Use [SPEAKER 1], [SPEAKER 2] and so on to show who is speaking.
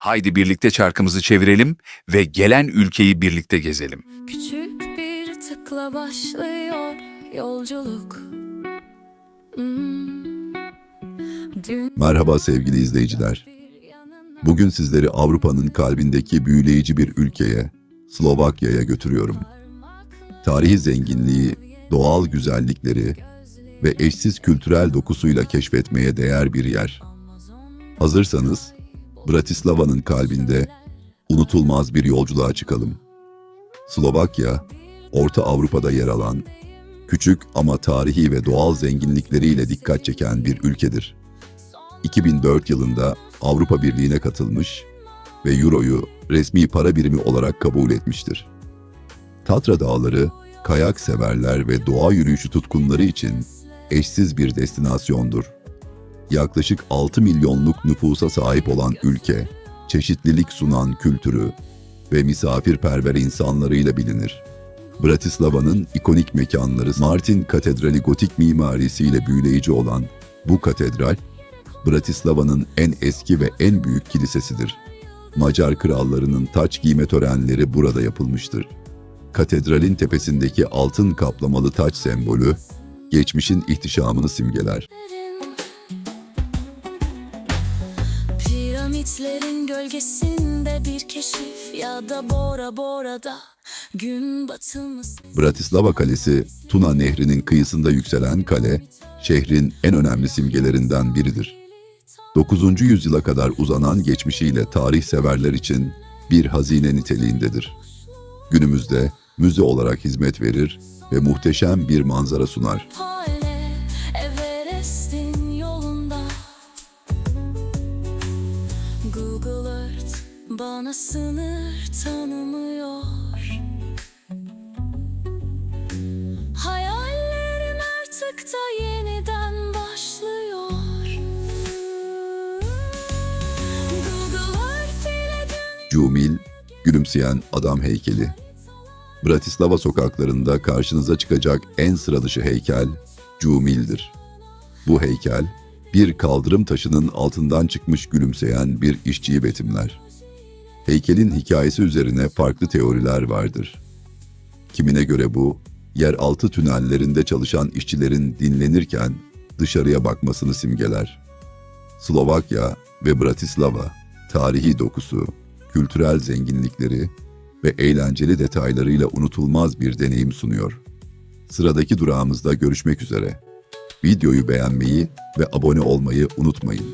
[SPEAKER 1] Haydi birlikte çarkımızı çevirelim ve gelen ülkeyi birlikte gezelim.
[SPEAKER 2] Küçük bir tıkla başlıyor yolculuk. Hmm. Dün
[SPEAKER 3] Merhaba sevgili izleyiciler. Bugün sizleri Avrupa'nın kalbindeki büyüleyici bir ülkeye, Slovakya'ya götürüyorum. Tarihi zenginliği, doğal güzellikleri ve eşsiz kültürel dokusuyla keşfetmeye değer bir yer. Hazırsanız, Bratislava'nın kalbinde unutulmaz bir yolculuğa çıkalım. Slovakya, Orta Avrupa'da yer alan, küçük ama tarihi ve doğal zenginlikleriyle dikkat çeken bir ülkedir. 2004 yılında Avrupa Birliği'ne katılmış ve Euro'yu resmi para birimi olarak kabul etmiştir. Tatra Dağları, kayak severler ve doğa yürüyüşü tutkunları için eşsiz bir destinasyondur. Yaklaşık 6 milyonluk nüfusa sahip olan ülke, çeşitlilik sunan kültürü ve misafirperver insanlarıyla bilinir. Bratislava'nın ikonik mekanları Martin Katedrali gotik mimarisiyle büyüleyici olan bu katedral, Bratislava'nın en eski ve en büyük kilisesidir. Macar krallarının taç giyme törenleri burada yapılmıştır. Katedralin tepesindeki altın kaplamalı taç sembolü, geçmişin ihtişamını simgeler.
[SPEAKER 2] Piramitlerin gölgesinde bir keşif ya da Bora Bora'da gün batımı
[SPEAKER 3] Bratislava Kalesi, Tuna Nehri'nin kıyısında yükselen kale, şehrin en önemli simgelerinden biridir. 9. yüzyıla kadar uzanan geçmişiyle tarih severler için bir hazine niteliğindedir. Günümüzde müze olarak hizmet verir ve muhteşem bir manzara sunar.
[SPEAKER 2] Bana sınır tanımıyor Hayallerim artık da yeniden başlıyor
[SPEAKER 3] Cumil, gülümseyen adam heykeli. Bratislava sokaklarında karşınıza çıkacak en sıra dışı heykel Cumil'dir. Bu heykel, bir kaldırım taşının altından çıkmış gülümseyen bir işçiyi betimler. Heykelin hikayesi üzerine farklı teoriler vardır. Kimine göre bu, yeraltı tünellerinde çalışan işçilerin dinlenirken dışarıya bakmasını simgeler. Slovakya ve Bratislava, tarihi dokusu, kültürel zenginlikleri ve eğlenceli detaylarıyla unutulmaz bir deneyim sunuyor. Sıradaki durağımızda görüşmek üzere. Videoyu beğenmeyi ve abone olmayı unutmayın.